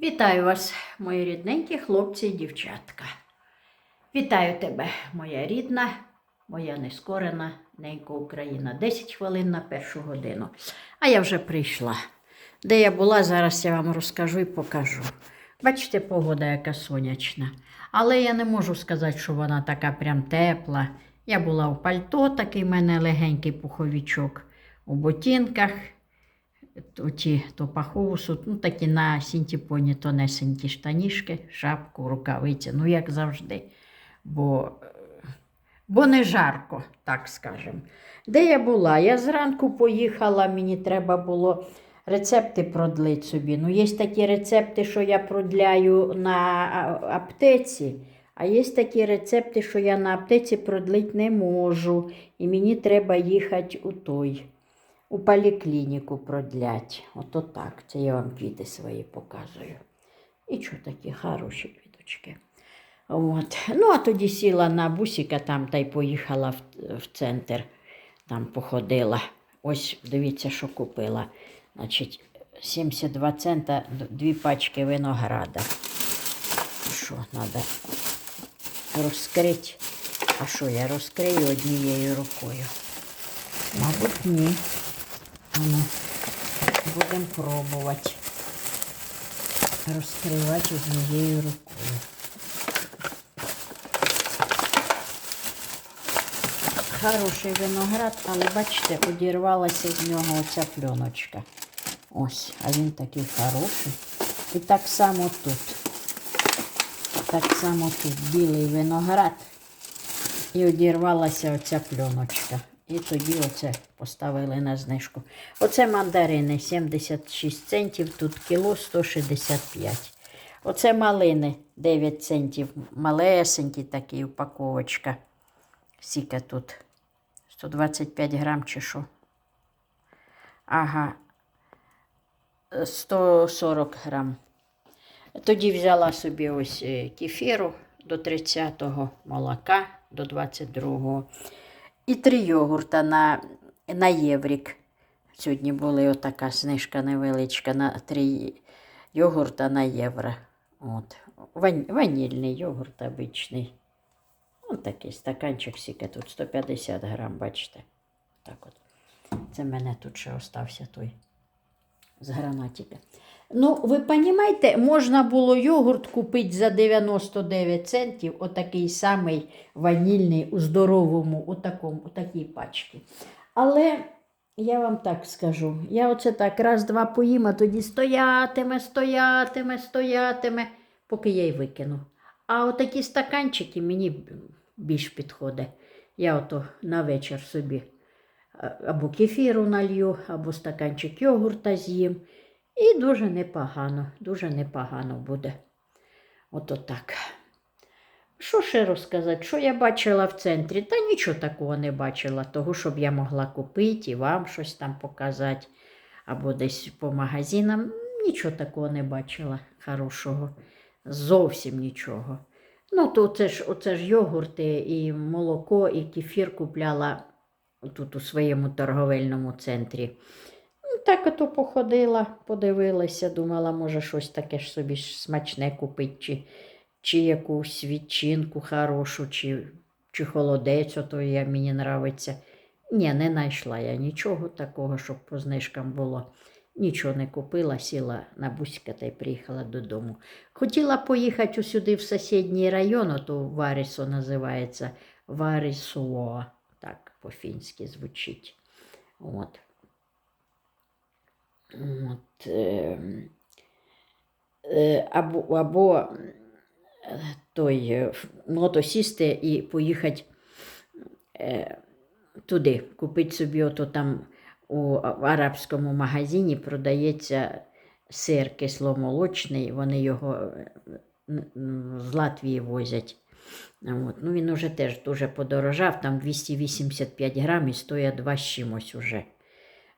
Вітаю вас, мої рідненькі хлопці і дівчатка. Вітаю тебе, моя рідна, моя нескорена ненька Україна. 10 хвилин на першу годину. А я вже прийшла. Де я була, зараз я вам розкажу і покажу. Бачите, погода яка сонячна. Але я не можу сказати, що вона така прям тепла. Я була у пальто, такий в мене легенький пуховичок, у ботинках, оті то пахоусу, ну такі на сінтіпоні тонесенькі штанішки, шапку, рукавиці, ну як завжди. Бо, е, бо не жарко, так скажемо. Де я була? Я зранку поїхала, мені треба було рецепти продлити собі. Ну, є такі рецепти, що я продляю на аптеці. А є такі рецепти, що я на аптеці продлити не можу. І мені треба їхати у той у поліклініку продлять. Ото так. Це я вам квіти свої показую. І що такі хороші квіточки. От. Ну, а тоді сіла на бусика там та й поїхала в, в центр. Там походила. Ось дивіться, що купила. Значить, 72 цента, дві пачки винограда. Що треба розкрити? А що я розкрию однією рукою? Мабуть, ні. Будемо пробувати розкривати однією рукою. Хороший виноград, але бачите, одірвалася з нього оця пленочка. Ось, а він такий хороший. І так само тут. Так само тут білий виноград. І одірвалася оця пленочка. І тоді оце поставили на знижку. Оце мандарини 76 центів, тут кіло 165. Оце малини 9 центів. Малесенькі такі упаковочка. Скільки тут? 125 грам чи що? Ага. 140 грам. Тоді взяла собі ось е, кефіру до 30-го, молока до 22-го. І три йогурта на, на єврік. Сьогодні була отака знижка невеличка на три йогурта на євро. От. Ванільний йогурт обичний. Ось такий стаканчик сіка тут 150 грам, бачите. Так от. Це в мене тут ще остався той з гранатика. Ну, ви розумієте, можна було йогурт купити за 99 центів, отакий самий ванільний у здоровому, у, такому, у такій пачці. Але я вам так скажу, я оце так раз-два поїм, а тоді стоятиме, стоятиме, стоятиме, поки я й викину. А отакі стаканчики мені більш підходить. Я ото на вечір собі або кефіру налью, або стаканчик йогурта з'їм. І дуже непогано, дуже непогано буде. Ото так. Що ще розказати? Що я бачила в центрі? Та нічого такого не бачила, того, щоб я могла купити і вам щось там показати, або десь по магазинам. Нічого такого не бачила хорошого. Зовсім нічого. Ну, то це ж, оце ж йогурти і молоко, і кефір купляла тут у своєму торговельному центрі. Так ото походила, подивилася, думала, може щось таке ж собі смачне купити, чи, чи якусь відчинку хорошу, чи, чи холодець, ото я, мені нравиться. Ні, не знайшла я нічого такого, щоб по знижкам було. Нічого не купила, сіла на бусика та й приїхала додому. Хотіла поїхати сюди в сусідній район, ото Варісо називається Варісуо, так по-фінськи звучить. От. От, е, е, або, або е, той, е, ф- ну, ото сісти і поїхати туди, купити собі ото там у арабському магазині продається сир кисломолочний, вони його з Латвії возять. От. Ну, він уже теж дуже подорожав, там 285 грам і стоїть два з чимось уже.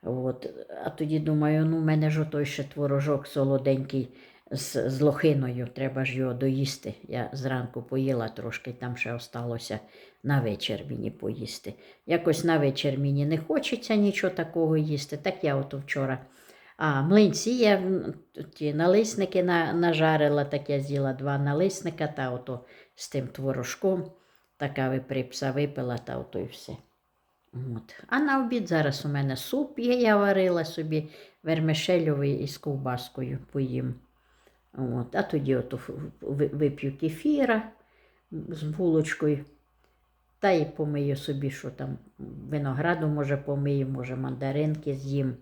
От. А тоді думаю, ну, в мене ж той ще творожок солоденький з, з лохиною, треба ж його доїсти. Я зранку поїла трошки, там ще осталося на вечір мені поїсти. Якось на вечір мені не хочеться нічого такого їсти. Так я ото вчора А, млинці я ті налисники на, нажарила, так я з'їла два налисника, та ото з тим творожком. Така виприпса випила, та ото і все. От. А на обід зараз у мене суп є, я варила собі вермишельовий із ковбаскою поїм. От. А тоді ви- вип'ю кефіра з булочкою. Та й помию собі, що там винограду, може, помию, може, мандаринки з'їм.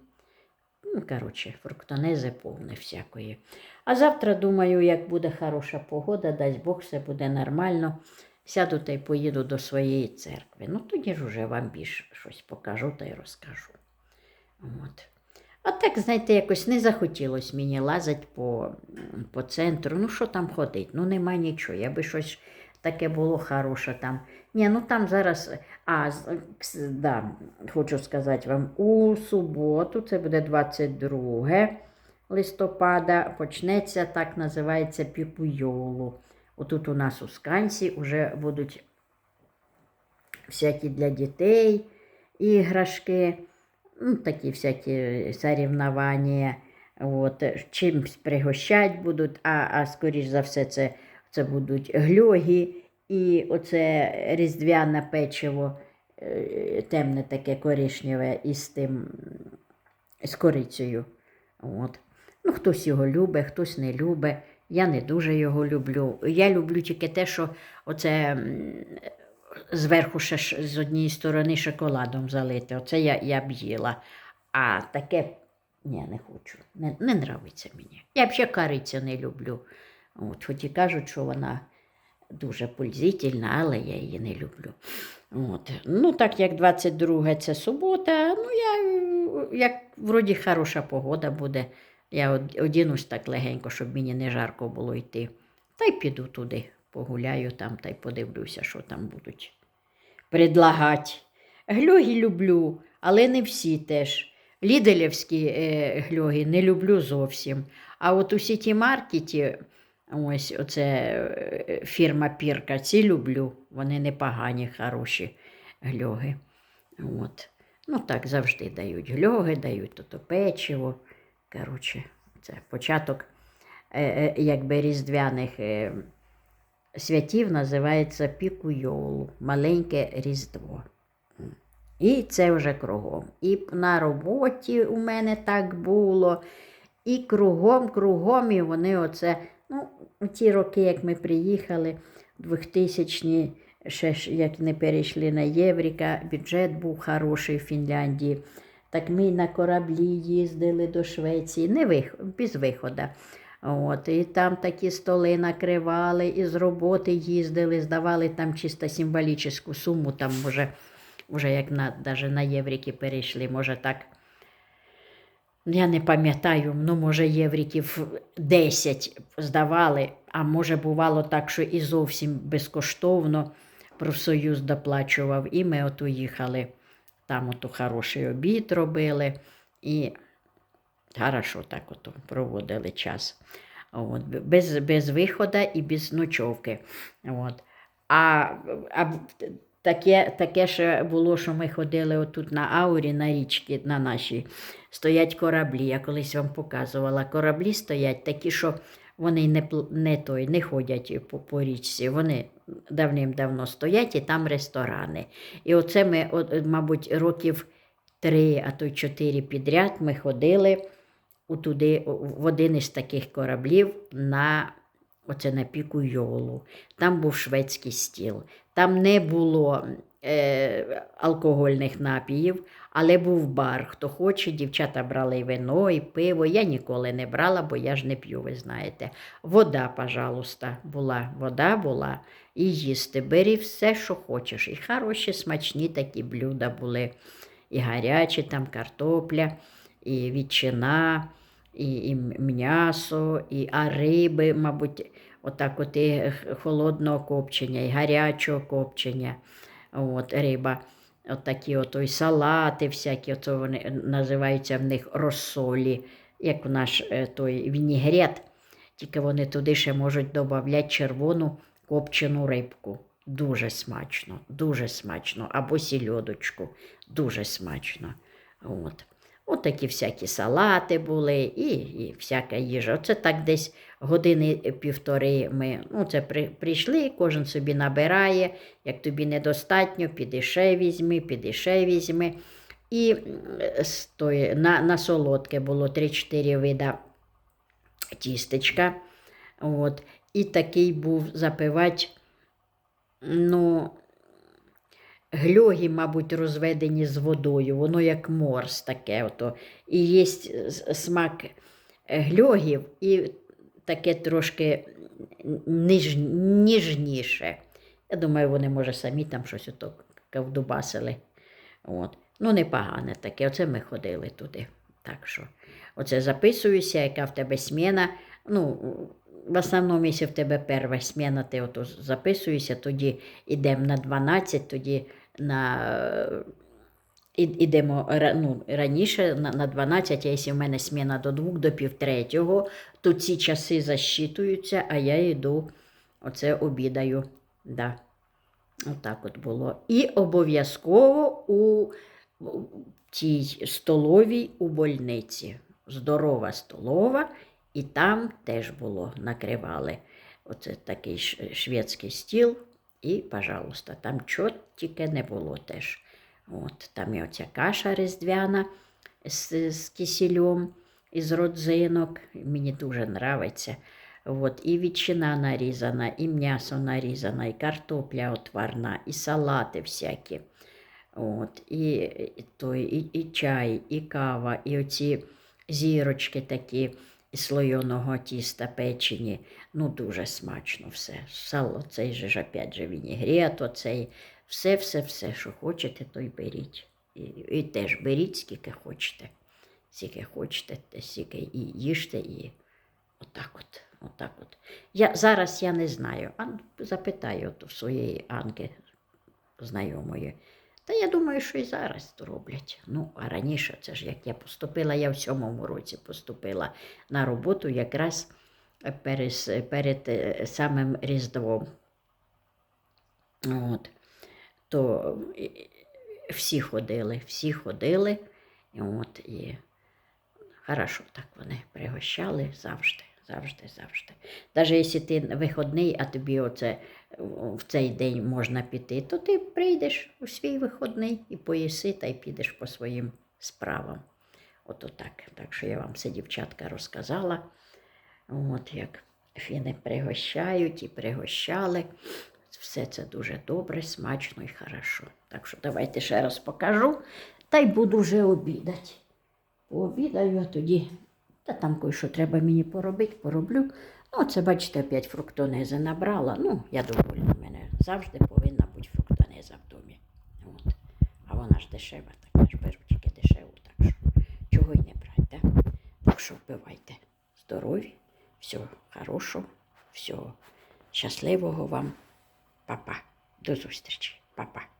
Ну, коротше, фруктонези повне всякої. А завтра, думаю, як буде хороша погода, дасть Бог, все буде нормально. Сяду та й поїду до своєї церкви. Ну, тоді ж уже вам більш щось покажу та й розкажу. От. А так, знаєте, якось не захотілося мені лазити по, по центру. Ну, що там ходить? Ну, нема нічого. Я би щось таке було хороше там. Ні, ну там зараз, а, да, хочу сказати вам, у суботу, це буде 22 листопада, почнеться, так називається Пікуйолу. Отут у нас у Сканці вже будуть всякі для дітей іграшки, ну, такі всякі соревнування. От, чимсь пригощать будуть, а, а скоріш за все, це, це будуть гльоги і оце різдвяне печиво, е, темне таке коричневе із тим з корицею. От. Ну, хтось його любить, хтось не любить. Я не дуже його люблю. Я люблю тільки те, що оце зверху ще з однієї сторони шоколадом залите. Оце я, я б їла. А таке ні, не хочу. Не, не нравиться мені. Я взагалі карицю не люблю. От, хоч і кажуть, що вона дуже пользительна, але я її не люблю. От. Ну, так як 22 це субота, ну я як вроді хороша погода буде. Я од- одінусь так легенько, щоб мені не жарко було йти. Та й піду туди, погуляю там та й подивлюся, що там будуть предлагати. Гльоги люблю, але не всі теж. Ліделівські е, гльоги не люблю зовсім. А от у сіті маркеті, ось оце е, фірма Пірка, ці люблю. Вони непогані, хороші гльоги. От. Ну так завжди дають гльоги, дають то печиво. Коротше, це початок е, е, якби різдвяних е, святів називається Пікуйолу, маленьке Різдво. І це вже кругом. І на роботі у мене так було, і кругом, кругом, і вони оце, ну, ті роки, як ми приїхали, 2000-ні, ще як не перейшли на Євріка, бюджет був хороший в Фінляндії. Так ми на кораблі їздили до Швеції, не вих... без виходу. От, і там такі столи накривали, і з роботи їздили, здавали там чисто символічну суму, там може, вже як на, даже на єврики перейшли, може так. Я не пам'ятаю, ну, може, євриків 10 здавали, а може, бувало так, що і зовсім безкоштовно профсоюз доплачував. І ми от уїхали. Там ото хороший обід робили і хорошо так ото проводили час. От, без, без виходу і без ночовки. От. А, а таке, таке ще було, що ми ходили отут на аурі, на річки, на нашій, стоять кораблі. Я колись вам показувала. Кораблі стоять такі, що вони не, не, той, не ходять по, по річці. Вони давним-давно стоять і там ресторани. І оце ми, от, мабуть, років три, а то чотири підряд ми ходили у туди, в один із таких кораблів на, оце на піку Йолу. Там був шведський стіл. Там не було е, алкогольних напіїв, але був бар. Хто хоче, дівчата брали і вино, і пиво. Я ніколи не брала, бо я ж не п'ю, ви знаєте. Вода, пожалуйста, була. Вода була. І їсти. Бери все, що хочеш. І хороші, смачні такі блюда були. І гарячі, там картопля, і ветчина, і, і м'ясо, і а риби, мабуть, отак от і холодного копчення, і гарячого копчення. От, риба. От такі от, ой, салати всякі, от вони називаються в них розсолі, як у наш е, той вінігрет. Тільки вони туди ще можуть додати червону копчену рибку. Дуже смачно, дуже смачно. Або сільодочку. Дуже смачно. От. От такі всякі салати були і, і всяка їжа. Оце так десь години півтори ми ну, це при, прийшли, кожен собі набирає. Як тобі недостатньо, піди ще візьми, піди ще візьми. І м, з тої- на, на солодке було 3-4 вида тістечка. От. І такий був запивач, ну, гльоги, мабуть, розведені з водою, воно як морс таке. Ото. І є смак гльогів, і таке трошки ніж, ніжніше. Я думаю, вони, може, самі там щось ото ковдубасили. От. Ну, непогане таке. Оце ми ходили туди. Так що, оце записуюся, яка в тебе сміна. Ну, в основному, якщо в тебе перша сміна, ти ото записуєшся, тоді йдемо на 12, тоді на. е, Ідемо ну, раніше на, на 12, а якщо в мене сміна до 2, до пів третього, то ці часи засчитуються, а я йду, оце обідаю. Да. Отак от було. І обов'язково у тій столовій у больниці. Здорова столова, і там теж було, накривали. Оце такий шведський стіл, і, пожалуйста, там чого тільки не було теж. От, там і оця каша різдвяна з, з кисельом, із родзинок. Мені дуже подобається. От, і ветчина нарізана, і м'ясо нарізане, і картопля отварна, і салати всякі. От, і, і, той, і, і чай, і кава, і оці зірочки такі із слойоного тіста печені. Ну, дуже смачно все. Сало, цей же ж опять же вінігрет, оцей. Все, все, все, що хочете, то й беріть. І, і теж беріть, скільки хочете. Скільки хочете, те стільки і їжте, і отак от. Отак от. Я, зараз я не знаю. А запитаю от у своєї Анки знайомої. Та я думаю, що і зараз то роблять. Ну, а раніше, це ж як я поступила, я в сьомому році поступила на роботу якраз перез, перед е, самим Різдвом. От. То е, всі ходили, всі ходили. От, і хорошо так вони пригощали завжди, завжди, завжди. Навіть якщо ти виходний, а тобі оце в цей день можна піти, то ти прийдеш у свій виходний і поїси та й підеш по своїм справам. Ото так. Так що я вам все, дівчатка, розказала. От як фіни пригощають і пригощали. Все це дуже добре, смачно і хорошо. Так що давайте ще раз покажу, та й буду вже обідати. Пообідаю, а тоді, та там кое-що треба мені поробити, пороблю. Ну, це, бачите, опять фруктонези набрала. Ну, я довольна, в мене завжди повинна бути фруктонеза в домі. От. А вона ж дешева, така ж беру тільки дешеву, так що чого й не брати, да? Так що вбивайте. Здорові, всього хорошого, всього щасливого вам. Па-па. До зустрічі. Па-па.